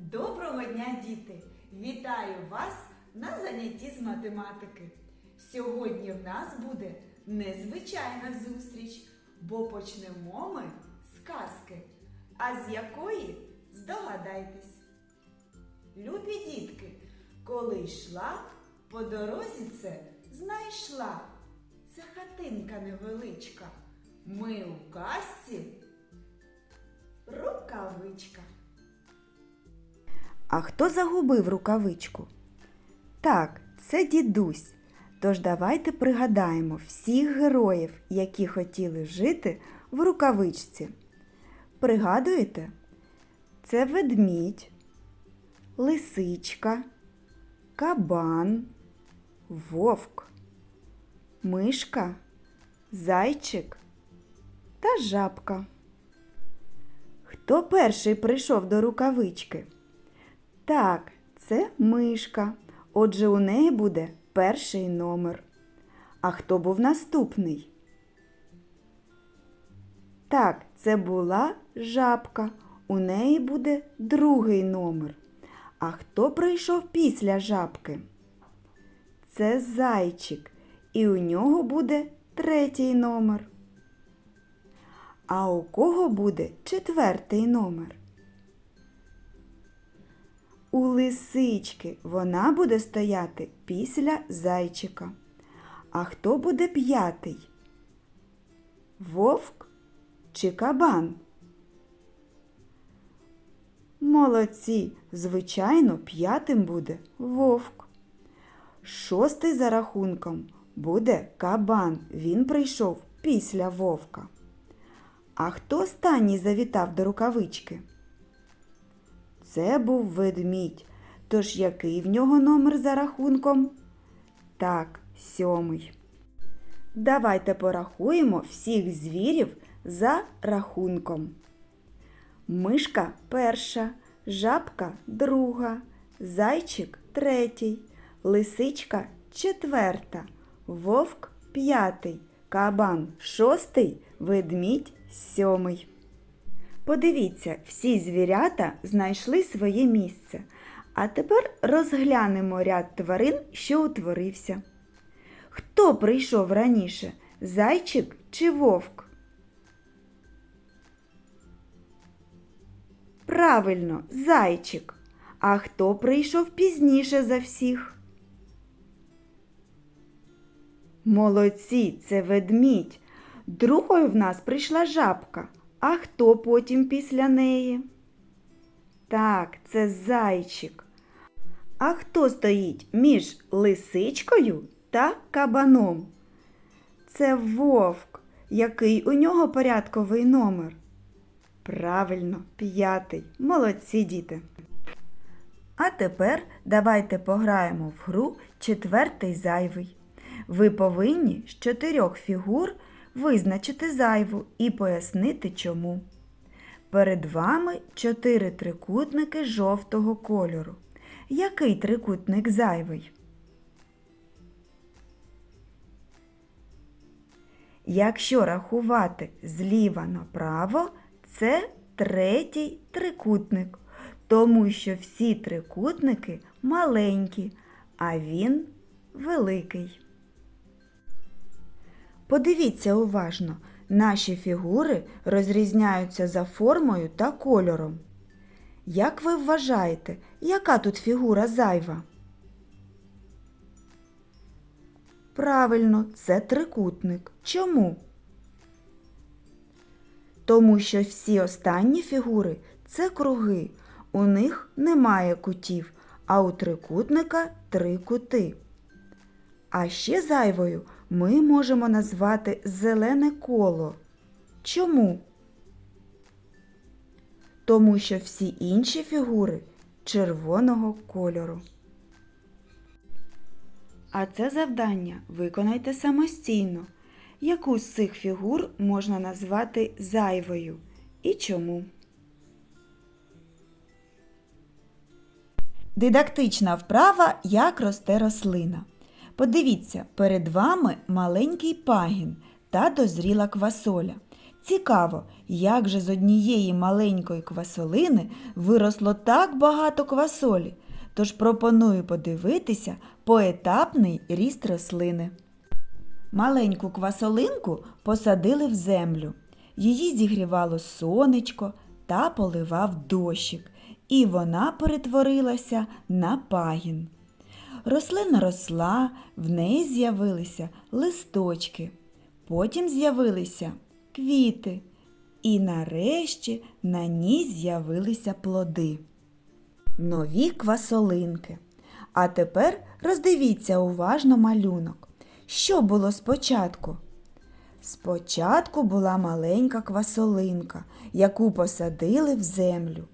Доброго дня, діти! Вітаю вас на занятті з математики. Сьогодні в нас буде незвичайна зустріч, бо почнемо ми з казки. А з якої здогадайтесь. Любі дітки, коли йшла, по дорозі це знайшла. Це хатинка невеличка. Ми у казці рукавичка. А хто загубив рукавичку? Так, це дідусь. Тож давайте пригадаємо всіх героїв, які хотіли жити в рукавичці. Пригадуєте? Це ведмідь, лисичка, кабан, вовк, мишка, зайчик та жабка. Хто перший прийшов до рукавички? Так, це мишка. Отже, у неї буде перший номер. А хто був наступний? Так, це була жабка. У неї буде другий номер. А хто прийшов після жабки? Це зайчик. І у нього буде третій номер. А у кого буде четвертий номер? У лисички вона буде стояти після зайчика. А хто буде п'ятий? Вовк чи кабан? Молодці, звичайно, п'ятим буде вовк. Шостий за рахунком буде кабан. Він прийшов після вовка. А хто останній завітав до рукавички? Це був ведмідь. Тож який в нього номер за рахунком? Так, сьомий. Давайте порахуємо всіх звірів за рахунком. Мишка перша, жабка друга, зайчик третій, лисичка четверта, вовк п'ятий, кабан шостий, ведмідь сьомий. Подивіться, всі звірята знайшли своє місце. А тепер розглянемо ряд тварин, що утворився. Хто прийшов раніше? Зайчик чи вовк? Правильно, зайчик. А хто прийшов пізніше за всіх? Молодці, це ведмідь. Другою в нас прийшла жабка. А хто потім після неї? Так, це зайчик. А хто стоїть між лисичкою та кабаном? Це вовк. Який у нього порядковий номер? Правильно, п'ятий. Молодці діти. А тепер давайте пограємо в гру четвертий зайвий. Ви повинні з чотирьох фігур визначити зайву і пояснити чому. Перед вами чотири трикутники жовтого кольору. Який трикутник зайвий? Якщо рахувати зліва направо, це третій трикутник, тому що всі трикутники маленькі, а він великий. Подивіться уважно, наші фігури розрізняються за формою та кольором. Як ви вважаєте, яка тут фігура зайва? Правильно, це трикутник. Чому? Тому що всі останні фігури це круги. У них немає кутів, а у трикутника три кути. А ще зайвою ми можемо назвати зелене коло. Чому? Тому що всі інші фігури червоного кольору. А це завдання виконайте самостійно. Яку з цих фігур можна назвати зайвою і чому? Дидактична вправа Як росте рослина. Подивіться, перед вами маленький пагін та дозріла квасоля. Цікаво, як же з однієї маленької квасолини виросло так багато квасолі. Тож пропоную подивитися поетапний ріст рослини. Маленьку квасолинку посадили в землю. Її зігрівало сонечко та поливав дощик, і вона перетворилася на пагін. Рослина росла, в неї з'явилися листочки, потім з'явилися квіти, і нарешті на ній з'явилися плоди. Нові квасолинки. А тепер роздивіться уважно малюнок. Що було спочатку? Спочатку була маленька квасолинка, яку посадили в землю.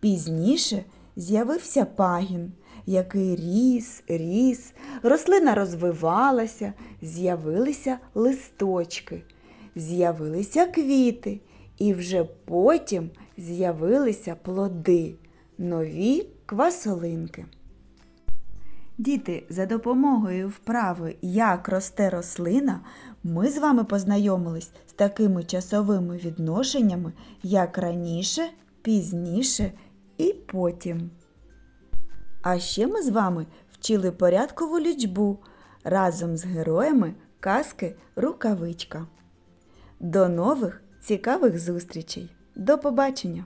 Пізніше з'явився пагін, який ріс, ріс, рослина розвивалася, з'явилися листочки, з'явилися квіти, і вже потім з'явилися плоди, нові квасолинки. Діти, за допомогою вправи Як росте рослина, ми з вами познайомились з такими часовими відношеннями, як раніше, пізніше і потім. А ще ми з вами вчили порядкову лічбу разом з героями казки Рукавичка. До нових цікавих зустрічей! До побачення!